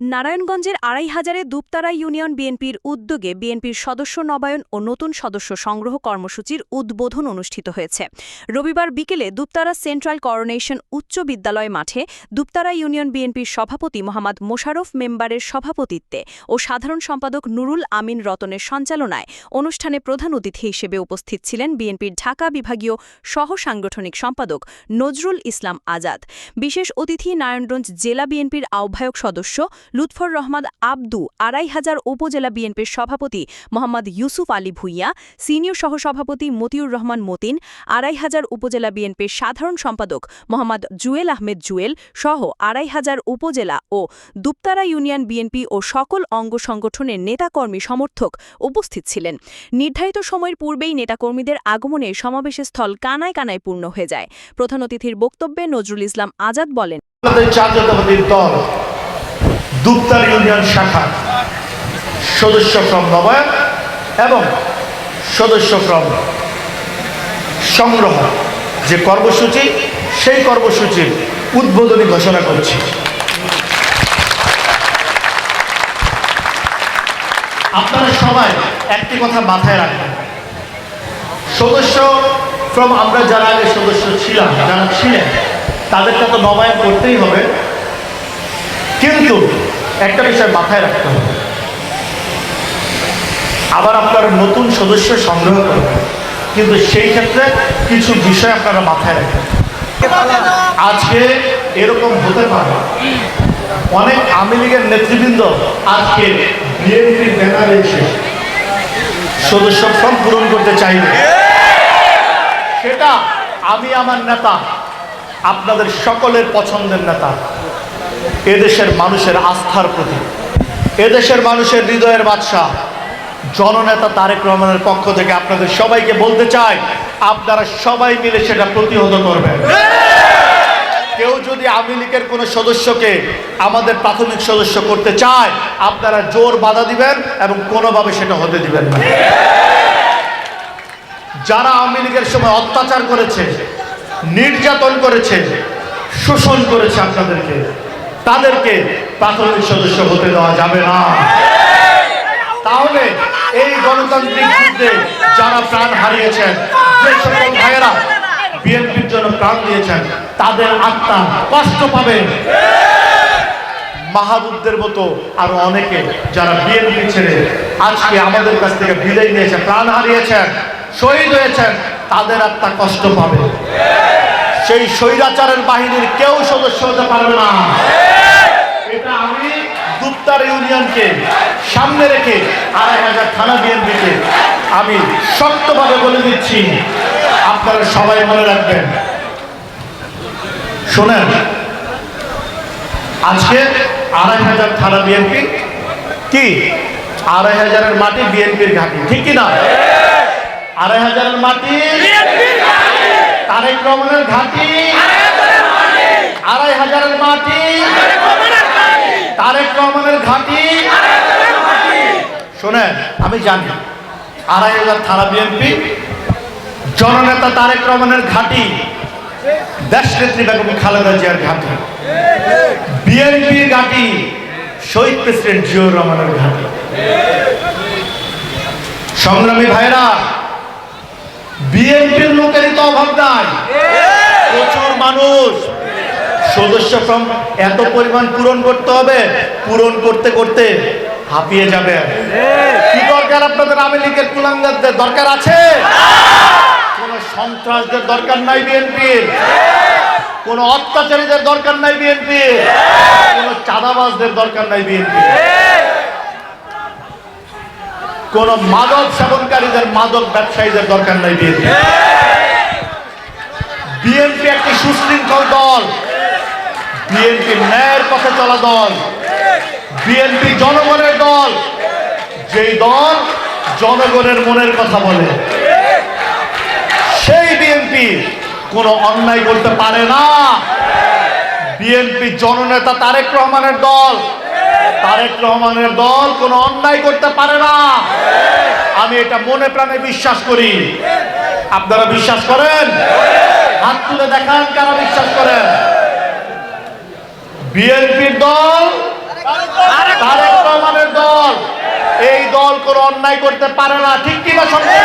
নারায়ণগঞ্জের আড়াই হাজারে দুপতারা ইউনিয়ন বিএনপির উদ্যোগে বিএনপির সদস্য নবায়ন ও নতুন সদস্য সংগ্রহ কর্মসূচির উদ্বোধন অনুষ্ঠিত হয়েছে। রবিবার বিকেলে দুপতারা সেন্ট্রাল করোনেশন উচ্চ বিদ্যালয় মাঠে দুপতারা ইউনিয়ন বিএনপির সভাপতি মোহাম্মদ মোশারফ মেম্বারের সভাপতিত্বে ও সাধারণ সম্পাদক নুরুল আমিন রতনের সঞ্চালনায় অনুষ্ঠানে প্রধান অতিথি হিসেবে উপস্থিত ছিলেন বিএনপির ঢাকা বিভাগীয় সহ সাংগঠনিক সম্পাদক নজরুল ইসলাম আজাদ। বিশেষ অতিথি নারায়ণগঞ্জ জেলা বিএনপির আহ্বায়ক সদস্য লুৎফর রহমান আব্দু আড়াই হাজার উপজেলা বিএনপির সভাপতি মোহাম্মদ ইউসুফ আলী ভুইয়া, সিনিয়র সহসভাপতি মতিউর রহমান মতিন, আড়াই হাজার উপজেলা বিএনপির সাধারণ সম্পাদক মোহাম্মদ জুয়েল আহমেদ জুয়েল সহ আড়াই হাজার উপজেলা ও দুপতারা ইউনিয়ন বিএনপি ও সকল অঙ্গ সংগঠনের নেতাকর্মী সমর্থক উপস্থিত ছিলেন। নির্ধারিত সময়ের পূর্বেই নেতাকর্মীদের আগমনে সমাবেশের স্থল কানায় কানায় পূর্ণ হয়ে যায়। প্রধান অতিথির বক্তব্যে নজরুল ইসলাম আজাদ বলেন জাতীয়তাবাদীর দল দুপতার ইউনিয়ন শাখা সদস্য ক্রম নবায়ন এবং সদস্য ক্রম সংগ্রহ যে কর্মসূচি, সেই কর্মসূচির উদ্বোধনী ঘোষণা করছি। আপনারা সবাই একটি কথা মাথায় রাখবেন। সদস্য ফ্রম আমরা যারা আগে সদস্য ছিলাম, যারা ছিলেন, তাদেরকে তো নবায়ন করতেই হবে। কিন্তু একটা বিষয় মাথায় রাখতে হবে। আবার আপনার নতুন সদস্য সংগ্রহ করবেন কিন্তু সেই ক্ষেত্রে কিছু বিষয় আপনারা মাথায় রাখবেন। আজকে এরকম হতে পারে অনেক আওয়ামী লীগের নেতৃবৃন্দ আজকে বিএনপির ব্যানারে এসে সদস্য ফর্ম পূরণ করতে চাইবে। সেটা আমি আমার নেতা, আপনাদের সকলের পছন্দের নেতা এদেশের মানুষের আস্থার প্রতি এদেশের মানুষের হৃদয়ের বাদশাহ। জননেতা তারেক রহমানের পক্ষ থেকে আপনাদের সবাইকে বলতে চাই, আপনারা সবাই মিলে সেটা প্রতিহত করবেন। কেউ যদি আওয়ামী লীগের কোনো সদস্যকে আমাদের প্রাথমিক সদস্য করতে চায়, আপনারা জোর বাধা দিবেন এবং কোনোভাবে সেটা হতে দিবেন না। যারা আওয়ামী লীগের সময় অত্যাচার করেছে, নির্যাতন করেছে, শোষণ করেছে আপনাদেরকে তাদেরকে প্রাথমিক সদস্য হতে দেওয়া যাবে না। তাহলে এই গণতান্ত্রিক যুদ্ধে যারা প্রাণ হারিয়েছেন, যে সকল ভাইয়েরা বিএনপির জন্য প্রাণ দিয়েছেন, তাদের আত্মা কষ্ট পাবে। মাহবুবদের মতো আরও অনেকে যারা বিএনপি ছেড়ে আজকে আমাদের কাছ থেকে বিদায় নিয়েছেন, প্রাণ হারিয়েছেন, শহীদ হয়েছেন, তাদের আত্মা কষ্ট পাবে। সেই স্বৈরাচারের বাহিনীর কেউ সদস্য হতে পারবে না। এটা আমি দুপ্তার ইউনিয়নকে সামনে রেখে আড়াই হাজার থানা বিএনপিকে আমি শক্তভাবে বলে দিচ্ছি, আপনারা সবাই মনে রাখবেন। শোনেন, আজকে আড়াই হাজার থানা বিএনপি কি? আড়াই হাজারের মাটি বিএনপির ঘাঁটি, ঠিক কি না আড়াই হাজারের মাটি তারেক রহমানের ঘাঁটি, আড়াই হাজারের মাটি তারেক রহমানের ঘাঁটি। শোনেন, আমি জানি, আড়াই হাজার থানা বিএনপি জননেতা তারেক রহমানের ঘাঁটি দেশ নেত্রী বেগম খালেদা জিয়ার ঘাঁটি। বিএনপির ঘাঁটি, শহীদ প্রেসিডেন্ট জিয়র রহমানের ঘাঁটি। সংগ্রামী ভাইরা বিএনপির লোকেরই তো অভাব নাই। প্রচুর মানুষ। সদস্য ফর্ম এত পরিমাণ পূরণ করতে হবে, পূরণ করতে করতে হাঁপিয়ে যাবে। কি দরকার আপনাদের আওয়ামী লীগের কুলাঙ্গারদের দরকার আছে? কোন সন্ত্রাসদের দরকার নাই বিএনপির কোন অত্যাচারীদের দরকার নাই বিএনপির কোন চাঁদাবাজদের দরকার নাই বিএনপি। কোন মাদক সেবনকারীদের, মাদক ব্যবসায়ীদের দরকার নাই বিএনপি। বিএনপি একটি সুশৃঙ্খল দল। বিএনপি ন্যায়ের পথে চলা দল, বিএনপি জনগণের দল, যেই দল জনগণের মনের কথা বলে। সেই বিএনপি কোনো অন্যায় করতে পারে না। বিএনপি জননেতা তারেক রহমানের দল, তারেক রহমানের দল কোনো অন্যায় করতে পারে না। আমি এটা মনে প্রাণে বিশ্বাস করি। আপনারা বিশ্বাস করেন? হাত তুলে দেখান কারা বিশ্বাস করেন। বিএনপির দল দল। এই দল কোন অন্যায় করতে পারে না ঠিক কিনা সন্দেহ?